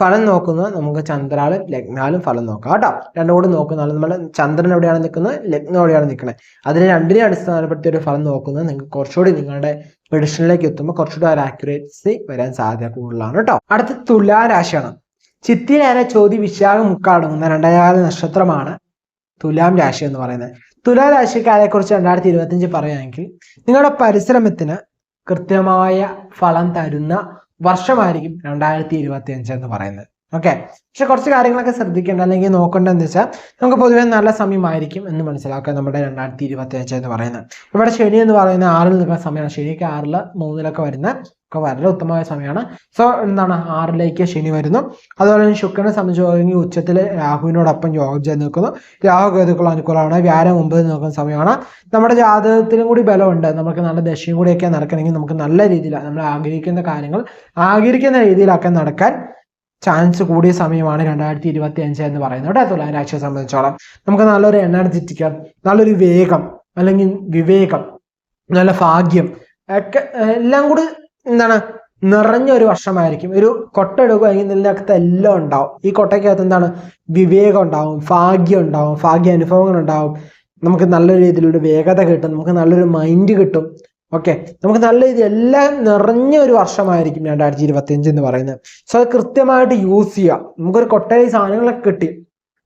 ഫലം നോക്കുന്നത് നമുക്ക് ചന്ദ്രാലും ലഗ്നാലും ഫലം നോക്കാം. കേട്ടോ. രണ്ടും കൂടി നോക്കുന്ന നമ്മൾ ചന്ദ്രൻ എവിടെയാണ് നിൽക്കുന്നത്? ലഗ്നം എവിടെയാണ് നിൽക്കുന്നത്? അതിനെ രണ്ടിനെ അടിസ്ഥാനപ്പെടുത്തി ഒരു ഫലം നോക്കുന്നത് നിങ്ങൾക്ക് കുറച്ചുകൂടി നിങ്ങളുടെ പ്രഡിഷനിലേക്ക് എത്തുമ്പോൾ കുറച്ചുകൂടി ഒരു ആക്യുറേസി വരാൻ സാധ്യത കൂടുതലാണ് കേട്ടോ. അടുത്ത തുലാരാശിയാണ് ചിത്തിരേര ചോതി വിശാഖം മുക്കാടങ്ങുന്ന രണ്ടായാല നക്ഷത്രമാണ് തുലാം രാശി എന്ന് പറയുന്നത്. തുലാരാശിക്കാരെ കുറിച്ച് രണ്ടായിരത്തി ഇരുപത്തിയഞ്ച് പറയുകയാണെങ്കിൽ നിങ്ങളുടെ പരിശ്രമത്തിന് കൃത്യമായ ഫലം തരുന്ന വർഷമായിരിക്കും രണ്ടായിരത്തി ഇരുപത്തി അഞ്ച് എന്ന് പറയുന്നത്. ഓക്കെ പക്ഷെ കുറച്ച് കാര്യങ്ങളൊക്കെ ശ്രദ്ധിക്കേണ്ട അല്ലെങ്കിൽ നോക്കേണ്ടതെന്ന് വെച്ചാൽ നമുക്ക് പൊതുവെ നല്ല സമയമായിരിക്കും എന്ന് മനസ്സിലാക്കുക നമ്മുടെ രണ്ടായിരത്തി ഇരുപത്തി അഞ്ച് എന്ന് പറയുന്നത്. ഇവിടെ ശനി എന്ന് പറയുന്ന ആറിൽ നിൽക്കുന്ന സമയമാണ്. ശനിക്ക് ആറിൽ മൂന്നിലൊക്കെ വരുന്ന ഒക്കെ വളരെ ഉത്തമമായ സമയമാണ്. സോ എന്താണ്? ആറിലേക്ക് ശനി വരുന്നു. അതുപോലെ തന്നെ ശുക്രനെ സംബന്ധിച്ച് ഉച്ചത്തിൽ രാഹുവിനോടൊപ്പം യോഗം ചെയ്ത് നിൽക്കുന്നു. രാഹു കേതുക്കൾ അനുകൂലമാണ്. വ്യാഴം ഒമ്പത് നിൽക്കുന്ന സമയമാണ്. നമ്മുടെ ജാതകത്തിലും കൂടി ബലമുണ്ട്. നമുക്ക് നല്ല ദശയും കൂടിയൊക്കെ നടക്കണമെങ്കിൽ നമുക്ക് നല്ല രീതിയിൽ നമ്മൾ ആഗ്രഹിക്കുന്ന കാര്യങ്ങൾ ആഗ്രഹിക്കുന്ന രീതിയിലൊക്കെ നടക്കാൻ ചാൻസ് കൂടിയ സമയമാണ് രണ്ടായിരത്തി ഇരുപത്തി അഞ്ച് എന്ന് പറയുന്നത്. കേട്ടോ തുലാം രാശിയെ സംബന്ധിച്ചോളം. നമുക്ക് നല്ലൊരു എനർജറ്റിക് നല്ലൊരു വേഗം അല്ലെങ്കിൽ വിവേകം നല്ല ഭാഗ്യം ഒക്കെ എല്ലാം കൂടി എന്താണ് നിറഞ്ഞ ഒരു വർഷമായിരിക്കും. ഒരു കൊട്ട അല്ലെങ്കിൽ ഇതിനകത്ത് എല്ലാം ഉണ്ടാവും. ഈ കൊട്ടയ്ക്കകത്ത് എന്താണ് വിവേകം ഉണ്ടാവും ഭാഗ്യം ഉണ്ടാവും ഭാഗ്യ അനുഭവങ്ങൾ ഉണ്ടാവും. നമുക്ക് നല്ല രീതിയിലൊരു വേഗത കിട്ടും നമുക്ക് നല്ലൊരു മൈൻഡ് കിട്ടും. ഓക്കെ നമുക്ക് നല്ല ഇത് എല്ലാം നിറഞ്ഞ ഒരു വർഷമായിരിക്കും രണ്ടായിരത്തി ഇരുപത്തി അഞ്ച് എന്ന് പറയുന്നത്. സോ അത് കൃത്യമായിട്ട് യൂസ് ചെയ്യുക നമുക്കൊരു കൊട്ടയിൽ സാധനങ്ങളൊക്കെ കിട്ടി.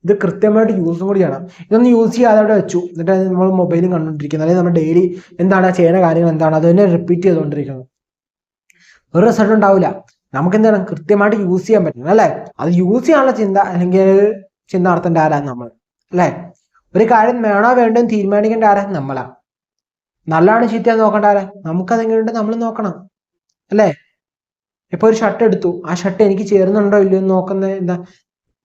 ഇത് കൃത്യമായിട്ട് യൂസും കൂടി ചെയ്യണം ഇതൊന്നും യൂസ് ചെയ്യാതെ അവിടെ വെച്ചു. എന്നിട്ട് നമ്മൾ മൊബൈലും കണ്ടുകൊണ്ടിരിക്കുന്നത് അല്ലെങ്കിൽ നമ്മൾ ഡെയിലി എന്താണ് ചെയ്യുന്ന കാര്യങ്ങൾ എന്താണ് അത് തന്നെ റിപ്പീറ്റ് ചെയ്തുകൊണ്ടിരിക്കുന്നത് ഒരു റിസൾട്ട് ഉണ്ടാവില്ല. നമുക്ക് എന്താണ് കൃത്യമായിട്ട് യൂസ് ചെയ്യാൻ പറ്റണം അല്ലേ? അത് യൂസ് ചെയ്യാനുള്ള ചിന്ത അല്ലെങ്കിൽ ചിന്ത നടത്തേണ്ട ആരാ നമ്മൾ അല്ലേ? ഒരു കാര്യം വേണോ വേണ്ടോ തീരുമാനിക്കേണ്ട ആരാ നമ്മളാ. നല്ലതാണ് ചീത്ത നോക്കേണ്ട ആരാ? നമുക്കതെങ്ങനെയുണ്ട് നമ്മൾ നോക്കണം. അല്ലേ? ഇപ്പൊ ഒരു ഷർട്ട് എടുത്തു. ആ ഷർട്ട് എനിക്ക് ചേരുന്നുണ്ടോ ഇല്ലയോ എന്ന് നോക്കുന്ന എന്താ?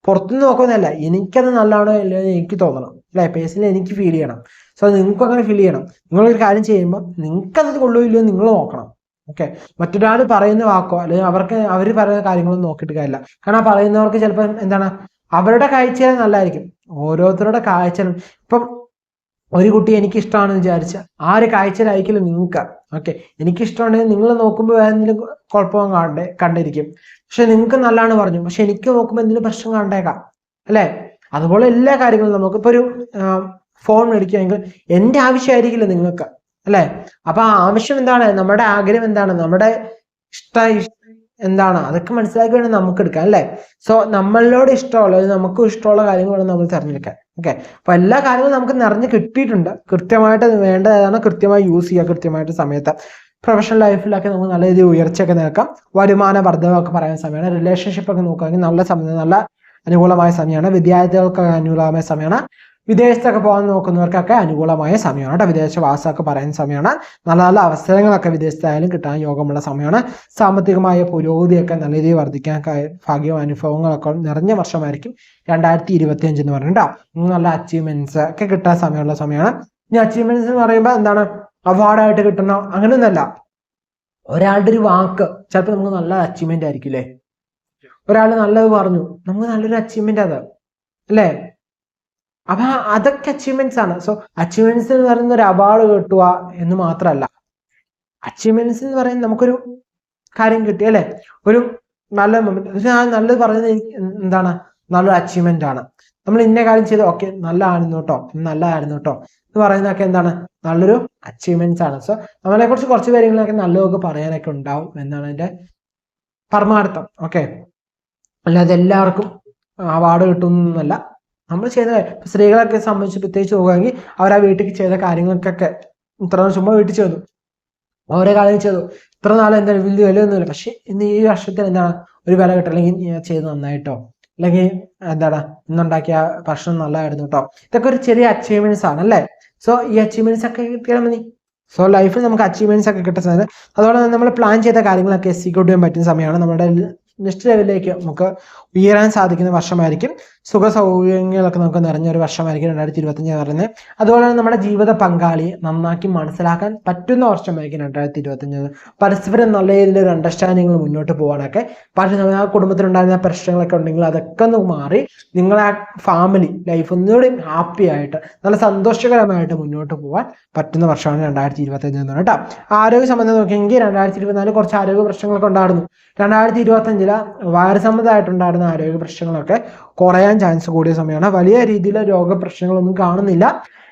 പുറത്തുനിന്ന് നോക്കുന്നതല്ല. എനിക്കത് നല്ലതാണോ ഇല്ലയോ എന്ന് എനിക്ക് തോന്നണം. അല്ലേ? പേഴ്സണലി എനിക്ക് ഫീൽ ചെയ്യണം. സോ നിങ്ങൾക്കും അങ്ങനെ ഫീൽ ചെയ്യണം. നിങ്ങളൊരു കാര്യം ചെയ്യുമ്പോൾ നിങ്ങൾക്കത് കൊള്ളൂ ഇല്ലയോ നിങ്ങൾ നോക്കണം. ഓക്കെ മറ്റൊരാൾ പറയുന്ന വാക്കോ അല്ലെങ്കിൽ അവർക്ക് അവർ പറയുന്ന കാര്യങ്ങളൊന്നും നോക്കിയിട്ട് കാര്യമില്ല. കാരണം ആ പറയുന്നവർക്ക് ചിലപ്പോൾ എന്താണ്? അവരുടെ കാഴ്ച നല്ലതായിരിക്കും. ഓരോരുത്തരുടെ കാഴ്ച ഇപ്പം ഒരു കുട്ടി എനിക്കിഷ്ടമാണെന്ന് വിചാരിച്ച ആ ഒരു കാഴ്ചയിലായിരിക്കില്ല നിങ്ങൾക്ക്? ഓക്കെ എനിക്ക് ഇഷ്ടമാണെങ്കിൽ നിങ്ങൾ നോക്കുമ്പോൾ എന്തെങ്കിലും കുഴപ്പം കണ്ടേ കണ്ടിരിക്കും. പക്ഷെ നിങ്ങൾക്ക് നല്ലതാണ് പറഞ്ഞു. പക്ഷെ എനിക്ക് നോക്കുമ്പോൾ എന്തെങ്കിലും പ്രശ്നം കണ്ടേക്കാം അല്ലേ? അതുപോലെ എല്ലാ കാര്യങ്ങളും നമുക്ക് ഇപ്പൊ ഒരു ഫോൺ മേടിക്കുകയാണെങ്കിൽ എന്റെ ആവശ്യമായിരിക്കില്ല നിങ്ങൾക്ക്. അല്ലേ? അപ്പൊ ആ ആവശ്യം എന്താണ്? നമ്മുടെ ആഗ്രഹം എന്താണ്? നമ്മുടെ ഇഷ്ട ഇഷ്- എന്താണ്? അതൊക്കെ മനസ്സിലാക്കി വേണം നമുക്ക് എടുക്കാം അല്ലേ? സോ നമ്മളോട് ഇഷ്ടമുള്ള നമുക്ക് ഇഷ്ടമുള്ള കാര്യങ്ങൾ വേണം നമ്മൾ തിരഞ്ഞെടുക്കാൻ. ഓക്കെ. അപ്പൊ എല്ലാ കാര്യങ്ങളും നമുക്ക് നിറഞ്ഞ് കിട്ടിയിട്ടുണ്ട്. കൃത്യമായിട്ട് വേണ്ടതാണ്. കൃത്യമായി യൂസ് ചെയ്യുക കൃത്യമായിട്ട് സമയത്ത് പ്രൊഫഷണൽ ലൈഫിലൊക്കെ നമുക്ക് നല്ല രീതിയിൽ ഉയർച്ചയൊക്കെ നിൽക്കാം വരുമാന വർദ്ധനമൊക്കെ പറയുന്ന സമയമാണ്. റിലേഷൻഷിപ്പ് ഒക്കെ നോക്കുകയാണെങ്കിൽ നല്ല സമയം നല്ല അനുകൂലമായ സമയമാണ്. വിദ്യാർത്ഥികൾക്ക് അനുകൂലമായ സമയമാണ്. വിദേശത്തൊക്കെ പോകാൻ നോക്കുന്നവർക്കൊക്കെ അനുകൂലമായ സമയമാണ് കേട്ടോ. വിദേശവാസമൊക്കെ പറയുന്ന സമയമാണ്. നല്ല നല്ല അവസരങ്ങളൊക്കെ വിദേശത്തായാലും കിട്ടാൻ യോഗമുള്ള സമയമാണ്. സാമ്പത്തികമായ പുരോഗതിയൊക്കെ നല്ല രീതിയിൽ വർദ്ധിക്കാൻ ഭാഗ്യവും അനുഭവങ്ങളൊക്കെ നിറഞ്ഞ വർഷമായിരിക്കും രണ്ടായിരത്തി ഇരുപത്തി അഞ്ച് എന്ന് പറയുന്നത് നല്ല അച്ചീവ്മെന്റ്സ് ഒക്കെ കിട്ടാൻ സമയമുള്ള സമയമാണ്. ഇനി അച്ചീവ്മെന്റ്സ് എന്ന് പറയുമ്പോൾ എന്താണ്? അവാർഡായിട്ട് കിട്ടണോ? അങ്ങനെയൊന്നല്ല ഒരാളുടെ ഒരു വാക്ക് ചിലപ്പോൾ നമുക്ക് നല്ല അച്ചീവ്മെന്റ് ആയിരിക്കും അല്ലേ? ഒരാൾ നല്ലത് പറഞ്ഞു. നമുക്ക് നല്ലൊരു അച്ചീവ്മെന്റ് അത് അല്ലേ? അപ്പൊ അതൊക്കെ അച്ചീവ്മെന്റ്സ് ആണ്. സോ അച്ചീവ്മെന്റ്സ് എന്ന് പറയുന്ന ഒരു അവാർഡ് കിട്ടുക എന്ന് മാത്രമല്ല. അച്ചീവ്മെന്റ്സ് എന്ന് പറയുന്നത് നമുക്കൊരു കാര്യം കിട്ടി അല്ലെ? ഒരു നല്ല മൊമെന്റ് ഞാൻ നല്ലത് പറയുന്നത് എന്താണ്? നല്ലൊരു അച്ചീവ്മെന്റ് ആണ്. നമ്മൾ ഇന്ന കാര്യം ചെയ്ത് ഓക്കെ നല്ലതായിരുന്നു കേട്ടോ നല്ലതായിരുന്നു കേട്ടോ എന്ന് പറയുന്നതൊക്കെ എന്താണ്? നല്ലൊരു അച്ചീവ്മെന്റ്സ് ആണ്. സോ നമ്മളെ കുറിച്ച് കുറച്ച് കാര്യങ്ങളൊക്കെ നല്ലതൊക്കെ പറയാനൊക്കെ ഉണ്ടാവും എന്നാണ് എന്റെ പരമാർത്ഥം. ഓക്കെ. അല്ലാതെ എല്ലാവർക്കും അവാർഡ് കിട്ടുന്നല്ല നമ്മൾ കാര്യം- സ്ത്രീകളൊക്കെ സംബന്ധിച്ച് പ്രത്യേകിച്ച് നോക്കുകയാണെങ്കിൽ അവർ ആ വീട്ടിൽ ചെയ്ത കാര്യങ്ങൾക്കൊക്കെ ഇത്ര ചുമ വീട്ടിൽ ചെയ്തു. ഓരോ കാര്യം ചെയ്തു. ഇത്ര നാൾ എന്താണ് വലിയ വിലയൊന്നുമില്ല. പക്ഷെ ഇന്ന് ഈ വർഷത്തിൽ എന്താണ് ഒരു വില കിട്ടും. അല്ലെങ്കിൽ ചെയ്ത് നന്നായിട്ടോ? അല്ലെങ്കിൽ എന്താണ് ഇന്നുണ്ടാക്കിയ ഭക്ഷണം നല്ലതായിരുന്നു കേട്ടോ ഇതൊക്കെ ഒരു ചെറിയ അച്ചീവ്മെന്റ്സ് ആണ് അല്ലേ? സോ ഈ അച്ചീവ്മെന്റ്സ് ഒക്കെ കിട്ടിയാൽ മതി. സോ ലൈഫിൽ നമുക്ക് അച്ചീവ്മെന്റ്സ് ഒക്കെ കിട്ടുന്ന സമയത്ത് അതുപോലെ തന്നെ നമ്മൾ പ്ലാൻ ചെയ്ത കാര്യങ്ങളൊക്കെ എക്സിക്യൂട്ട് ചെയ്യാൻ പറ്റുന്ന സമയമാണ്. നമ്മുടെ നെക്സ്റ്റ് ലെവലിലേക്ക് നമുക്ക് ഉയരാൻ സാധിക്കുന്ന വർഷമായിരിക്കും. സുഖ സൗകര്യങ്ങളൊക്കെ നമുക്ക് നിറഞ്ഞൊരു വർഷമായിരിക്കും രണ്ടായിരത്തി ഇരുപത്തഞ്ച് എന്ന് പറയുന്നത്. അതുപോലെ തന്നെ നമ്മുടെ ജീവിത പങ്കാളിയെ നന്നാക്കി മനസ്സിലാക്കാൻ പറ്റുന്ന വർഷമായിരിക്കും രണ്ടായിരത്തി ഇരുപത്തഞ്ച് പരസ്പരം നല്ല രീതിയിൽ ഒരു അണ്ടർസ്റ്റാൻഡിങ്ങൾ മുന്നോട്ട് പോകാനൊക്കെ. പക്ഷേ നമ്മൾ ആ കുടുംബത്തിലുണ്ടായിരുന്ന പ്രശ്നങ്ങളൊക്കെ ഉണ്ടെങ്കിൽ അതൊക്കെ ഒന്ന് മാറി നിങ്ങളെ ഫാമിലി ലൈഫ് ഒന്നുകൂടി ഹാപ്പി ആയിട്ട് നല്ല സന്തോഷകരമായിട്ട് മുന്നോട്ട് പോകാൻ പറ്റുന്ന വർഷമാണ് രണ്ടായിരത്തി ഇരുപത്തഞ്ച് എന്ന് പറഞ്ഞാൽ ആരോഗ്യ സംബന്ധം നോക്കിയെങ്കിൽ രണ്ടായിരത്തി ഇരുപത്തിനാല് കുറച്ച് ആരോഗ്യ പ്രശ്നങ്ങളൊക്കെ ഉണ്ടായിരുന്നു. രണ്ടായിരത്തി ഇരുപത്തഞ്ചിൽ വൈറസ് സംബന്ധമായിട്ടുണ്ടായിരുന്ന ആരോഗ്യ പ്രശ്നങ്ങളൊക്കെ കുറയാൻ ചാൻസ് കൂടിയ സമയമാണ്. വലിയ രീതിയിൽ രോഗപ്രശ്നങ്ങളൊന്നും കാണുന്നില്ല.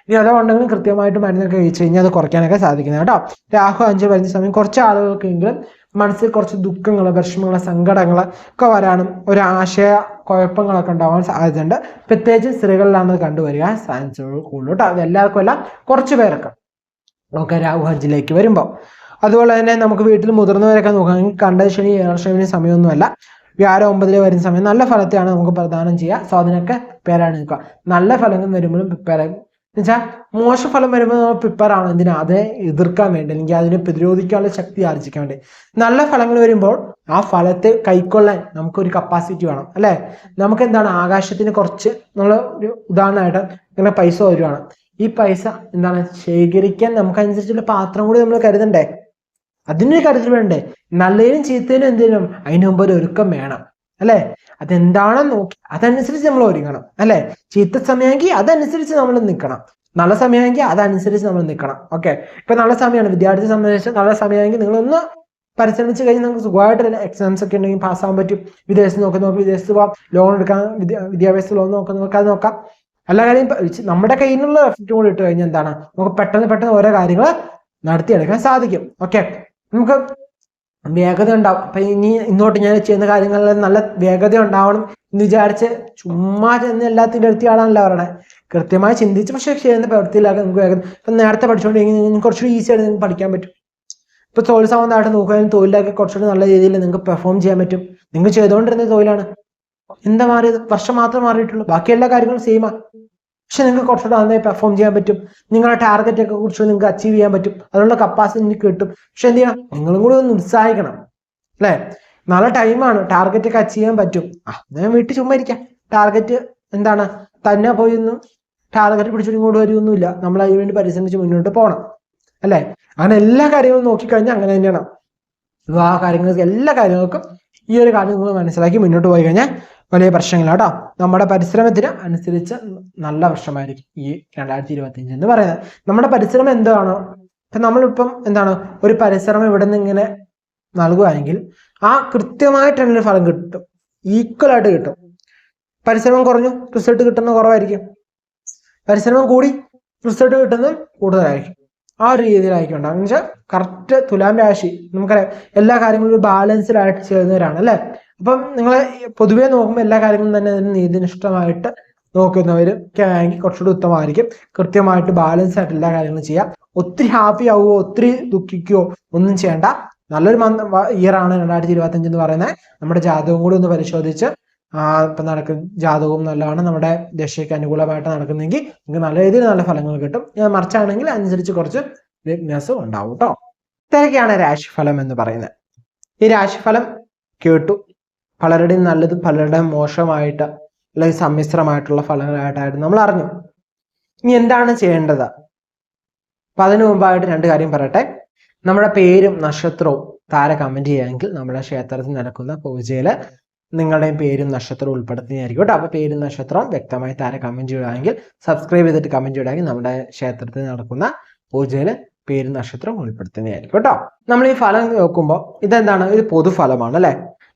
ഇനി അതുകൊണ്ടെങ്കിലും കൃത്യമായിട്ട് മരുന്നൊക്കെ കഴിച്ചു കഴിഞ്ഞാൽ അത് കുറയ്ക്കാനൊക്കെ സാധിക്കുന്നത് കേട്ടോ. രാഹു അഞ്ച് വരുന്ന സമയം കുറച്ച് ആളുകൾക്കെങ്കിലും മനസ്സിൽ കുറച്ച് ദുഃഖങ്ങൾ വിഷമങ്ങൾ സങ്കടങ്ങൾ ഒക്കെ വരാനും ഒരു ആശയ കുഴപ്പങ്ങളൊക്കെ ഉണ്ടാവാൻ സാധ്യതയുണ്ട്. പ്രത്യേകിച്ച് സ്ത്രീകളിലാണ് കണ്ടുവരിക. ചാൻസുകൾ കൂടുതൽ കേട്ടോ. അത് എല്ലാവർക്കും അല്ല കുറച്ച് പേരൊക്കെ. ഓക്കെ രാഹു അഞ്ചിലേക്ക് വരുമ്പോൾ അതുപോലെ തന്നെ നമുക്ക് വീട്ടിൽ മുതിർന്നവരൊക്കെ നോക്കുകയാണെങ്കിൽ കണ്ട ശനി ഏഴശനി സമയമൊന്നുമല്ല. വ്യാഴം ഒമ്പതിൽ വരുന്ന സമയം നല്ല ഫലത്തെയാണ് നമുക്ക് പ്രദാനം ചെയ്യുക. സോ പ്രിപ്പയറാണ് നിൽക്കുക. നല്ല ഫലങ്ങൾ വരുമ്പോഴും പ്രിപ്പയർ എന്നുവെച്ചാൽ മോശ ഫലം വരുമ്പോൾ നമ്മൾ പ്രിപ്പയർ ആണ് എന്തിനാ? അതെ എതിർക്കാൻ വേണ്ടി അല്ലെങ്കിൽ അതിനെ പ്രതിരോധിക്കാനുള്ള ശക്തി ആർജിക്കാൻ വേണ്ടി. നല്ല ഫലങ്ങൾ വരുമ്പോൾ ആ ഫലത്തെ കൈക്കൊള്ളാൻ നമുക്കൊരു കപ്പാസിറ്റി വേണം. അല്ലേ? നമുക്ക് എന്താണ്? ആകാശത്തിന് കുറച്ച് നമ്മൾ ഒരു ഉദാഹരണമായിട്ട് ഇങ്ങനെ പൈസ വരുവാണ് ഈ പൈസ എന്താണ്? ശേഖരിക്കാൻ നമുക്കനുസരിച്ചുള്ള പാത്രം കൂടി നമ്മൾ കരുതണ്ടേ? അതിനൊരു കരുതൽ വേണ്ടേ? നല്ലതിനും ചീത്തതിനും എന്തിനും അതിന് മുമ്പ് ഒരു ഒരുക്കം വേണം അല്ലെ? അതെന്താണെന്ന് നോക്കി അതനുസരിച്ച് നമ്മൾ ഒരുങ്ങണം അല്ലെ? ചീത്ത സമയമെങ്കിൽ അതനുസരിച്ച് നമ്മൾ നിൽക്കണം. നല്ല സമയമെങ്കിൽ അതനുസരിച്ച് നമ്മൾ നിൽക്കണം ഓക്കെ? ഇപ്പൊ നല്ല സമയമാണ് വിദ്യാർത്ഥി സംബന്ധിച്ച് നല്ല സമയമെങ്കിൽ നിങ്ങളൊന്ന് പരിശ്രമിച്ച് കഴിഞ്ഞാൽ നിങ്ങൾക്ക് സുഖമായിട്ട് എക്സാംസ് ഒക്കെ ഉണ്ടെങ്കിൽ പാസ്സാകാൻ പറ്റും. വിദേശത്ത് നോക്കി നോക്കി വിദേശത്ത് പോകാം ലോൺ എടുക്കാൻ വിദ്യ- വിദ്യാഭ്യാസ ലോൺ നോക്കുന്നവർക്ക് അത് നോക്കാം. എല്ലാ കാര്യം നമ്മുടെ കയ്യിലുള്ള നിന്നുള്ള എഫക്റ്റ് കൂടി ഇട്ട് കഴിഞ്ഞാൽ എന്താണ്? നമുക്ക് പെട്ടെന്ന് പെട്ടെന്ന് ഓരോ കാര്യങ്ങൾ നടത്തിയെടുക്കാൻ സാധിക്കും ഓക്കെ? നമുക്ക് വേഗത ഉണ്ടാവും. അപ്പൊ ഇനി ഇന്നോട്ട് ഞാൻ ചെയ്യുന്ന കാര്യങ്ങളിൽ നല്ല വേഗത ഉണ്ടാവണം എന്ന് വിചാരിച്ച് ചുമ്മാ ചെന്ന് എല്ലാത്തിന്റെ അടുത്ത് ആളാണല്ലോ പറയണേ. കൃത്യമായി ചിന്തിച്ച് പക്ഷേ ചെയ്യുന്ന പ്രവൃത്തിയിലാക്കി നമുക്ക് വേഗം ഇപ്പൊ നേരത്തെ പഠിച്ചുകൊണ്ടിരിക്കുന്ന നിങ്ങൾക്ക് കുറച്ചുകൂടി ഈസി ആയിട്ട് നിങ്ങൾക്ക് പഠിക്കാൻ പറ്റും. ഇപ്പൊ തൊഴിൽ സംബന്ധമായിട്ട് നോക്കുകയാണെങ്കിൽ തൊഴിലൊക്കെ കുറച്ചുകൂടി നല്ല രീതിയിൽ നിങ്ങൾക്ക് പെർഫോം ചെയ്യാൻ പറ്റും. നിങ്ങൾ ചെയ്തുകൊണ്ടിരുന്ന തൊഴിലാണ്. എന്താ മാറിയത്? വർഷം മാത്രം മാറിയിട്ടുള്ളൂ. ബാക്കി എല്ലാ കാര്യങ്ങളും സെയിമാ പക്ഷെ നിങ്ങൾക്ക് കുറച്ചുകൂടെ നന്നായി പെർഫോം ചെയ്യാൻ പറ്റും. നിങ്ങളുടെ ടാർഗറ്റ് ഒക്കെ കുറിച്ച് നിങ്ങൾക്ക് അച്ചീവ് ചെയ്യാൻ പറ്റും. അതിനുള്ള കപ്പാസിറ്റി കിട്ടും. പക്ഷെ എന്ത് ചെയ്യണം? നിങ്ങളും കൂടി ഒന്ന് ഉത്സാഹിക്കണം. അല്ലേ? നല്ല ടൈമാണ് ടാർഗറ്റ് ഒക്കെ അച്ചീവ് ചെയ്യാൻ പറ്റും. ആ ഞാൻ വീട്ടിൽ ചുമ്മാ ഇരിക്കാം. ടാർഗറ്റ് എന്താണ്? തന്നെ പോയി ഒന്നും ടാർഗറ്റ് പിടിച്ചിട്ട് ഇങ്ങോട്ട് വരുമൊന്നുമില്ല നമ്മൾ അതിന് വേണ്ടി പരിശ്രമിച്ച് മുന്നോട്ട് പോകണം. അല്ലേ? അങ്ങനെ എല്ലാ കാര്യങ്ങളും നോക്കിക്കഴിഞ്ഞാൽ അങ്ങനെ തന്നെയാണ്. വിവാഹ കാര്യങ്ങൾക്ക് എല്ലാ കാര്യങ്ങൾക്കും ഈ ഒരു കാര്യം നിങ്ങൾ മനസ്സിലാക്കി മുന്നോട്ട് പോയി കഴിഞ്ഞാൽ വലിയ പ്രശ്നങ്ങളാണ് കേട്ടോ. നമ്മുടെ പരിശ്രമത്തിന് അനുസരിച്ച് നല്ല വർഷമായിരിക്കും ഈ രണ്ടായിരത്തി ഇരുപത്തി അഞ്ച് എന്ന് പറയുന്നത്. നമ്മുടെ പരിശ്രമം എന്താണോ? ഇപ്പം നമ്മളിപ്പം എന്താണ്? ഒരു പരിശ്രമം ഇവിടെ നിന്ന് ഇങ്ങനെ നൽകുകയാണെങ്കിൽ ആ കൃത്യമായിട്ടുള്ള ഫലം കിട്ടും. ഈക്വൽ ആയിട്ട് കിട്ടും. പരിശ്രമം കുറഞ്ഞു റിസൾട്ട് കിട്ടുന്ന കുറവായിരിക്കും. പരിശ്രമം കൂടി റിസൾട്ട് കിട്ടുന്നത് കൂടുതലായിരിക്കും. ആ ഒരു രീതിയിലായിരിക്കും ഉണ്ടാകും എന്ന് വെച്ചാൽ കറക്റ്റ് തുലാം രാശി. നമുക്കറിയാം എല്ലാ കാര്യങ്ങളും ഒരു ആയിട്ട് ചെയ്യുന്നവരാണ് അല്ലേ? അപ്പം നിങ്ങൾ പൊതുവേ നോക്കുമ്പോൾ എല്ലാ കാര്യങ്ങളും തന്നെ നീതിനിഷ്ഠമായിട്ട് നോക്കുന്നവരൊക്കെ ആണെങ്കിൽ കുറച്ചുകൂടി ഉത്തമമായിരിക്കും. കൃത്യമായിട്ട് ബാലൻസ് ആയിട്ട് എല്ലാ കാര്യങ്ങളും ചെയ്യാം. ഒത്തിരി ഹാപ്പി ആവുകയോ ഒത്തിരി ദുഃഖിക്കുകയോ ഒന്നും ചെയ്യേണ്ട. നല്ലൊരു മന്ത് ഇയർ ആണ് രണ്ടായിരത്തി ഇരുപത്തി അഞ്ച് എന്ന് പറയുന്നത് നമ്മുടെ ജാതകവും കൂടി ഒന്ന് പരിശോധിച്ച് ഇപ്പം നടക്കും ജാതകവും നല്ലതാണ്. നമ്മുടെ ദശയ്ക്ക് അനുകൂലമായിട്ട് നടക്കുന്നെങ്കിൽ നിങ്ങൾക്ക് നല്ല രീതിയിൽ നല്ല ഫലങ്ങൾ കിട്ടും. ഞാൻ മറിച്ചാണെങ്കിൽ അനുസരിച്ച് കുറച്ച് വീക്ക്നെസ് ഉണ്ടാവും കേട്ടോ ഇത്രയൊക്കെയാണ് രാശിഫലം എന്ന് പറയുന്നത്. ഈ രാശിഫലം കേട്ടു. പലരുടെയും നല്ലതും പലരുടെയും മോശമായിട്ട് അല്ലെങ്കിൽ സമ്മിശ്രമായിട്ടുള്ള ഫലങ്ങളായിട്ടായിരുന്നു. നമ്മൾ അറിഞ്ഞു. ഇനി എന്താണ് ചെയ്യേണ്ടത്? അപ്പൊ അതിനു മുമ്പായിട്ട് രണ്ട് കാര്യം പറയട്ടെ. നമ്മുടെ പേരും നക്ഷത്രവും താര കമന്റ് ചെയ്യുമെങ്കിൽ നമ്മുടെ ക്ഷേത്രത്തിൽ നടക്കുന്ന പൂജയിൽ നിങ്ങളുടെയും പേരും നക്ഷത്രവും ഉൾപ്പെടുത്തുന്നതായിരിക്കും കേട്ടോ. അപ്പൊ പേരും നക്ഷത്രവും വ്യക്തമായി താര കമന്റ് ചെയ്യുകയാണെങ്കിൽ സബ്സ്ക്രൈബ് ചെയ്തിട്ട് കമന്റ് ചെയ്യുകയാണെങ്കിൽ നമ്മുടെ ക്ഷേത്രത്തിൽ നടക്കുന്ന പൂജയിൽ പേരും നക്ഷത്രവും ഉൾപ്പെടുത്തുന്നതായിരിക്കും കേട്ടോ. നമ്മൾ ഈ ഫലം നോക്കുമ്പോൾ ഇതെന്താണ്? ഇത് പൊതുഫലമാണ് അല്ലെ?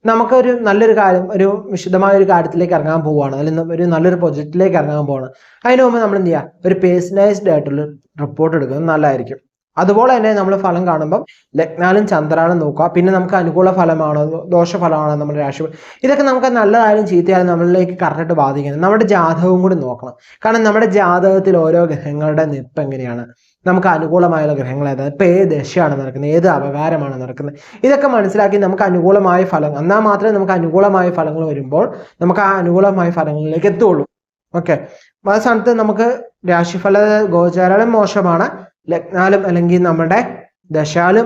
നമുക്കൊരു നല്ലൊരു കാര്യം ഒരു വിശദമായ ഒരു കാര്യത്തിലേക്ക് ഇറങ്ങാൻ പോവുകയാണ് അല്ലെങ്കിൽ ഒരു നല്ലൊരു പ്രൊജക്റ്റിലേക്ക് ഇറങ്ങാൻ പോവാണ്. അതിന് മുമ്പ് നമ്മൾ എന്ത് ചെയ്യുക ഒരു പേഴ്സണലൈസ്ഡ് ആയിട്ടുള്ള റിപ്പോർട്ട് എടുക്കുന്നത് നല്ലതായിരിക്കും. അതുപോലെ തന്നെ നമ്മൾ ഫലം കാണുമ്പം ലഗ്നാലും ചന്ദ്രാനും നോക്കുക. പിന്നെ നമുക്ക് അനുകൂല ഫലമാണോ? ദോഷഫലമാണോ? നമ്മുടെ രാശി ഇതൊക്കെ നമുക്ക് നല്ലതായാലും ചീത്തയായാലും നമ്മളിലേക്ക് കറക്റ്റായിട്ട് ബാധിക്കുന്നത് നമ്മുടെ ജാതകവും കൂടി നോക്കണം. കാരണം നമ്മുടെ ജാതകത്തിൽ ഓരോ ഗ്രഹങ്ങളുടെ നിപ്പ് എങ്ങനെയാണ്? നമുക്ക് അനുകൂലമായുള്ള ഗ്രഹങ്ങൾ ഏതാണ് ഇപ്പൊ ഏത് ദശയാണ് നടക്കുന്നത്? ഏത് അപകാരമാണ് നടക്കുന്നത്? ഇതൊക്കെ മനസ്സിലാക്കി നമുക്ക് അനുകൂലമായ ഫലങ്ങൾ എന്നാൽ മാത്രമേ നമുക്ക് അനുകൂലമായ ഫലങ്ങൾ വരുമ്പോൾ നമുക്ക് ആ അനുകൂലമായ ഫലങ്ങളിലേക്ക് എത്തുള്ളൂ. ഓക്കെ. ആ സ്ഥാനത്ത് നമുക്ക് രാശിഫല ഗോചാരാലും മോശമാണ്. ലഗ്നാലും അല്ലെങ്കിൽ നമ്മുടെ ദശാലും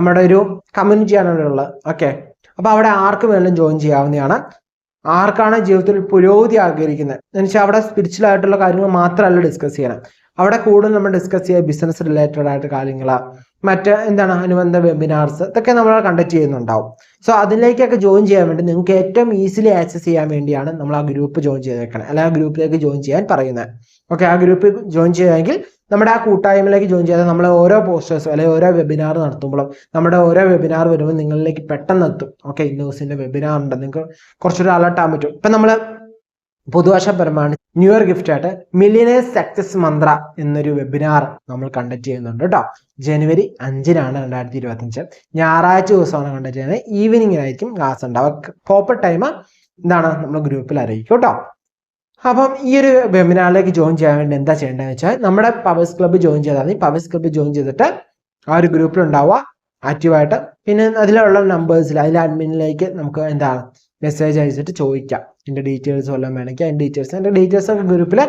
നമ്മുടെ ഒരു കമ്മ്യൂണിറ്റിയാണ് അവിടെ ഉള്ളത്. ഓക്കെ അപ്പോൾ അവിടെ ആർക്ക് വേണമെങ്കിലും ജോയിൻ ചെയ്യാവുന്നതാണ്. ആർക്കാണ് ജീവിതത്തിൽ പുരോഗതി ആഗ്രഹിക്കുന്നത്? എന്നുവെച്ചാൽ അവിടെ സ്പിരിച്വൽ ആയിട്ടുള്ള കാര്യങ്ങൾ മാത്രമല്ല ഡിസ്കസ് ചെയ്യണം. അവിടെ കൂടുതൽ നമ്മൾ ഡിസ്കസ് ചെയ്യുക ബിസിനസ് റിലേറ്റഡ് ആയിട്ട് കാര്യങ്ങൾ മറ്റ് എന്താണ് അനുബന്ധ വെബിനാർസ് ഇതൊക്കെ നമ്മൾ കണ്ടക്ട് ചെയ്യുന്നുണ്ടാവും. സോ അതിലേക്കൊക്കെ ജോയിൻ ചെയ്യാൻ വേണ്ടി നിങ്ങൾക്ക് ഏറ്റവും ഈസിലി ആക്സസ് ചെയ്യാൻ വേണ്ടിയാണ് നമ്മൾ ആ ഗ്രൂപ്പ് ജോയിൻ ചെയ്തേക്കണം. അല്ലെങ്കിൽ ആ ഗ്രൂപ്പിലേക്ക് ജോയിൻ ചെയ്യാൻ പറയുന്നത്. ഓക്കെ ആ ഗ്രൂപ്പിൽ ജോയിൻ ചെയ്തെങ്കിൽ നമ്മുടെ ആ കൂട്ടായ്മയിലേക്ക് ജോയിൻ ചെയ്താൽ നമ്മൾ ഓരോ പോസ്റ്റേഴ്സ് അല്ലെങ്കിൽ ഓരോ വെബിനാർ നടത്തുമ്പോഴും നമ്മുടെ ഓരോ വെബിനാർ വരുമ്പോൾ നിങ്ങളിലേക്ക് പെട്ടെന്ന് എത്തും. ഓക്കെ ഇന്നോസിന്റെ വെബിനാർ ഉണ്ട്. നിങ്ങൾക്ക് കുറച്ചൊരു അലർട്ട് ആകാൻ പറ്റും. ഇപ്പം നമ്മൾ പുതുവർഷപരമാണ് ന്യൂ ഇയർ ഗിഫ്റ്റ് ആയിട്ട് മില്ലിയനേഴ്സ് സക്സസ് മന്ത്ര എന്നൊരു വെബിനാർ നമ്മൾ കണ്ടക്ട് ചെയ്യുന്നുണ്ട് കേട്ടോ. ജനുവരി അഞ്ചിനാണ് രണ്ടായിരത്തി ഇരുപത്തി അഞ്ച് ഞായറാഴ്ച ദിവസമാണ് കണ്ടക്ട് ചെയ്യുന്നത്. ഈവനിങ്ങിനായിരിക്കും ക്ലാസ് ഉണ്ടാവുക പ്രോപ്പർ ടൈം എന്താണ് നമ്മൾ ഗ്രൂപ്പിൽ അറിയിക്കും കേട്ടോ. അപ്പം ഈ ഒരു വെബിനാറിലേക്ക് ജോയിൻ ചെയ്യാൻ വേണ്ടി എന്താ ചെയ്യേണ്ടതെന്ന് വെച്ചാൽ നമ്മുടെ പവേഴ്സ് ക്ലബ്ബ് ജോയിൻ ചെയ്താൽ മതി പവേഴ്സ് ക്ലബ്ബ് ജോയിൻ ചെയ്തിട്ട് ആ ഒരു ഗ്രൂപ്പിലുണ്ടാവുക ആക്റ്റീവായിട്ട് പിന്നെ അതിലുള്ള നമ്പേഴ്സിൽ അതിലെ അഡ്മിനിലേക്ക് നമുക്ക് എന്താണ് മെസ്സേജ് അയച്ചിട്ട് ചോദിക്കാം. എന്റെ ഡീറ്റെയിൽസ് വല്ലതും വേണമെങ്കിൽ അതിന്റെ ഡീറ്റെയിൽസ് എന്റെ ഡീറ്റെയിൽസ് ഒക്കെ ഗ്രൂപ്പിൽ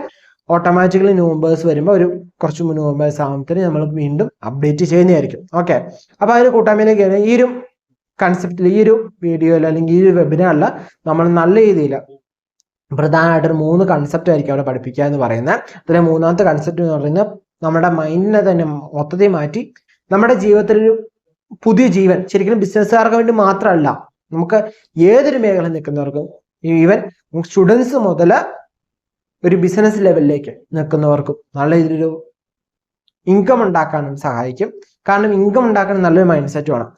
ഓട്ടോമാറ്റിക്കലി നവംബേഴ്സ് വരുമ്പോൾ ഒരു കുറച്ച് നവംബേഴ്സ് ആകുമ്പോഴത്തേന് നമ്മൾ വീണ്ടും അപ്ഡേറ്റ് ചെയ്യുന്നതായിരിക്കും. ഓക്കെ അപ്പോൾ അതിന് കൂട്ടായ്മയിലേക്ക് ഈ ഒരു കൺസെപ്റ്റിൽ ഈ ഒരു വീഡിയോയിൽ അല്ലെങ്കിൽ ഈ ഒരു വെബിനാറിൽ നമ്മൾ നല്ല രീതിയിൽ പ്രധാനമായിട്ടൊരു മൂന്ന് കൺസെപ്റ്റ് ആയിരിക്കും അവിടെ പഠിപ്പിക്കുക എന്ന് പറയുന്നത്. അതിലെ മൂന്നാമത്തെ കൺസെപ്റ്റ് എന്ന് പറയുന്നത് നമ്മുടെ മൈൻഡിനെ തന്നെ മൊത്തത്തിൽ മാറ്റി നമ്മുടെ ജീവിതത്തിൽ ഒരു പുതിയ ജീവൻ ശരിക്കും ബിസിനസ്സുകാർക്ക് വേണ്ടി മാത്രമല്ല നമുക്ക് ഏതൊരു മേഖല നിൽക്കുന്നവർക്കും ഈവൻ സ്റ്റുഡൻസ് മുതൽ ഒരു ബിസിനസ് ലെവലിലേക്ക് നിൽക്കുന്നവർക്കും നല്ല രീതിയിലൊരു ഇൻകം ഉണ്ടാക്കാനും സഹായിക്കും. കാരണം ഇൻകം ഉണ്ടാക്കാൻ നല്ലൊരു മൈൻഡ് സെറ്റ് വേണം.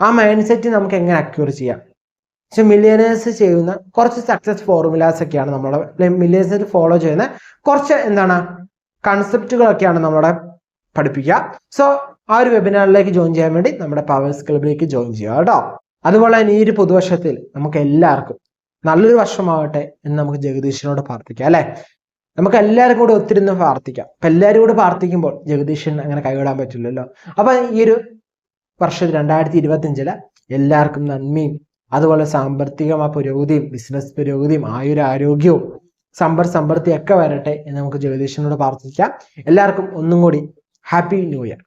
ആ മൈൻഡ് സെറ്റ് നമുക്ക് എങ്ങനെ അക്യൂർ ചെയ്യാം? പക്ഷെ മില്ലിയനേഴ്സ് ചെയ്യുന്ന കുറച്ച് സക്സസ് ഫോർമുലാസ് ഒക്കെയാണ് നമ്മുടെ മില്ലിയനേഴ്സ് ഫോളോ ചെയ്യുന്ന കുറച്ച് എന്താണ് കൺസെപ്റ്റുകളൊക്കെയാണ് നമ്മളെ പഠിപ്പിക്കുക. സോ ആ ഒരു വെബിനാറിലേക്ക് ജോയിൻ ചെയ്യാൻ വേണ്ടി നമ്മുടെ പവേഴ്സ് ക്ലബിലേക്ക് ജോയിൻ ചെയ്യുക കേട്ടോ. അതുപോലെ തന്നെ ഈ ഒരു പുതുവർഷത്തിൽ നമുക്ക് എല്ലാവർക്കും നല്ലൊരു വർഷമാവട്ടെ എന്ന് നമുക്ക് ജഗദീശനോട് പ്രാർത്ഥിക്കാം അല്ലെ? നമുക്ക് എല്ലാവരും കൂടെ ഒത്തിരുന്ന് പ്രാർത്ഥിക്കാം. അപ്പൊ എല്ലാവരും കൂടെ പ്രാർത്ഥിക്കുമ്പോൾ ജഗദീശൻ അങ്ങനെ കൈവിടാൻ പറ്റില്ലല്ലോ. അപ്പൊ ഈ ഒരു വർഷം രണ്ടായിരത്തി ഇരുപത്തി അഞ്ചിൽ എല്ലാവർക്കും നന്മയും അതുപോലെ സാമ്പത്തികമായ പുരോഗതിയും ബിസിനസ് പുരോഗതിയും ആയുരാരോഗ്യവും സമ്പർ സമൃദ്ധിയൊക്കെ വരട്ടെ എന്ന് നമുക്ക് ജ്യോതിഷനോട് പ്രാർത്ഥിക്കാം. എല്ലാവർക്കും ഒന്നും കൂടി ഹാപ്പി ന്യൂ ഇയർ